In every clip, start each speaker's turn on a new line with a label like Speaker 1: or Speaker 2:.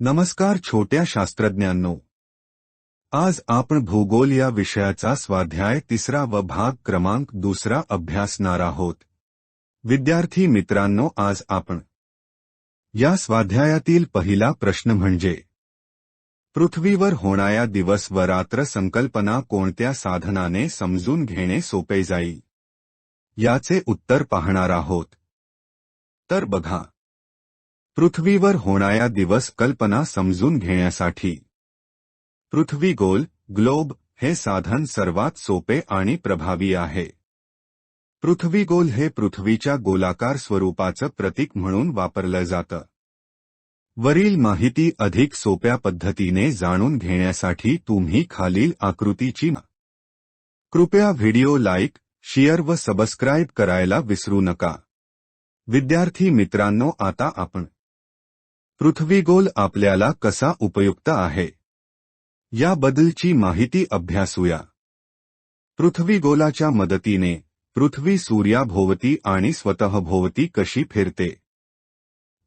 Speaker 1: नमस्कार छोट्या शास्त्रज्ञांनो. आज आपण भूगोल या विषयाचा स्वाध्याय तिसरा व भाग क्रमांक दुसरा अभ्यासणार आहोत. विद्यार्थी मित्रांनो आज आपण या स्वाध्यायातील पहिला प्रश्न म्हणजे पृथ्वीवर होणाया दिवस व रात्र संकल्पना कोणत्या साधनाने समजून घेणे सोपे जाईल? याचे उत्तर पाहणार आहोत. तर बघा पृथ्वीवर होणाया दिवस कल्पना समजून घेण्यासाठी. पृथ्वी गोल ग्लोब हे साधन सर्वात सोपे आणि प्रभावी आहे. पृथ्वी गोल हे पृथ्वीच्या गोलाकार स्वरूपाचं प्रतीक म्हणून वापरलं जातं. वरील माहिती अधिक सोप्या पद्धतीने जाणून घेण्यासाठी तुम्ही खालील आकृतीची कृपया व्हिडिओ लाईक शेअर व सबस्क्राईब करायला विसरू नका. विद्यार्थी मित्रांनो आता आपण पृथ्वीगोल आपल्याला कसा उपयुक्त आहे? याबद्दलची माहिती अभ्यासूया. पृथ्वीगोलाच्या मदतीने पृथ्वी सूर्याभोवती आणि स्वतःभोवती कशी फिरते?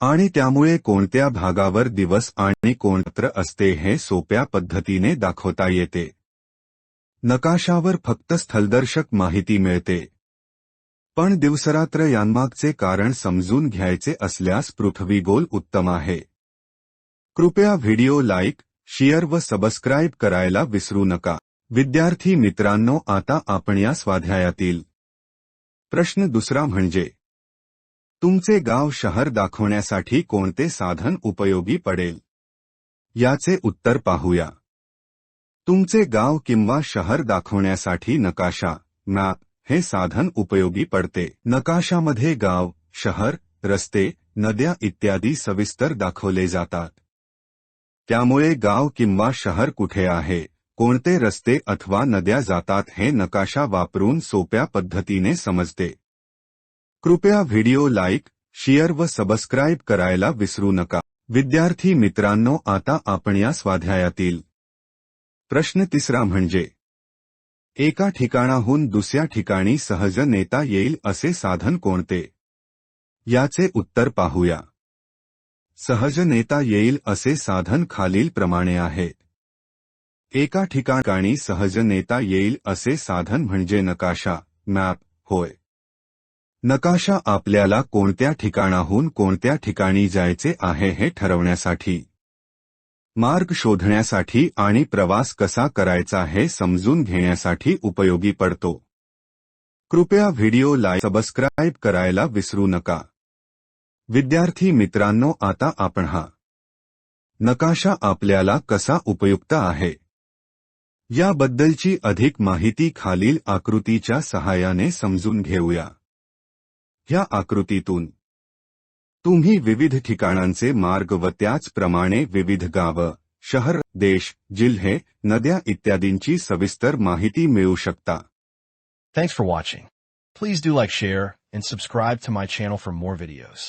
Speaker 1: आणि त्यामुळे कोणत्या भागावर दिवस आणि कोणत्र असते हे सोप्या पद्धतीने दाखवता येते. नकाशावर फक्त स्थलदर्शक माहिती मिळते. पण दिवसरात्र यांमागचे कारण समजून घ्यायचे असल्यास पृथ्वी गोल उत्तम आहे. कृपया व्हिडिओ लाईक शेअर व सबस्क्राईब करायला विसरू नका. विद्यार्थी मित्रांनो आता आपण या स्वाध्यायातील प्रश्न दुसरा म्हणजे तुमचे गाव शहर दाखवण्यासाठी कोणते साधन उपयोगी पडेल? याचे उत्तर पाहूया. तुमचे गाव किंवा शहर दाखवण्यासाठी नकाशा मॅप हे साधन उपयोगी पडते. नकाशामध्ये गाव शहर रस्ते नद्या इत्यादी सविस्तर दाखवले जातात. त्यामुळे गाव किंवा शहर कुठे आहे कोणते रस्ते अथवा नद्या जातात हे नकाशा वापरून सोप्या पद्धतीने समजते. कृपया व्हिडिओ लाईक शेअर व सबस्क्राईब करायला विसरू नका. विद्यार्थी मित्रांनो आता आपण या स्वाध्यायातील प्रश्न तिसरा म्हणजे एका ठिकाणाहून दुसऱ्या ठिकाणी सहज नेता येईल असे साधन कोणते? याचे उत्तर पाहूया. सहज नेता येईल असे साधन खालीलप्रमाणे आहे. एका ठिकाणी सहज नेता येईल असे साधन म्हणजे नकाशा मॅप होय. नकाशा आपल्याला कोणत्या ठिकाणाहून कोणत्या ठिकाणी जायचे आहे हे ठरवण्यासाठी. मार्ग शोधण्यासाठी आणि प्रवास कसा करायचा हे समजून घेण्यासाठी उपयोगी पडतो. कृपया व्हिडिओ लाईक सबस्क्राईब करायला विसरू नका. विद्यार्थी मित्रांनो आता आपण हा नकाशा आपल्याला कसा उपयुक्त आहे? याबद्दलची अधिक माहिती खालील आकृतीच्या सहाय्याने समजून घेऊया. ह्या आकृतीतून तुम्ही विविध ठिकाणांचे मार्ग व त्याचप्रमाणे विविध गाव शहर देश जिल्हे नद्या इत्यादींची सविस्तर माहिती मिळू शकता.
Speaker 2: Thanks for watching please do like share and subscribe to my channel for more videos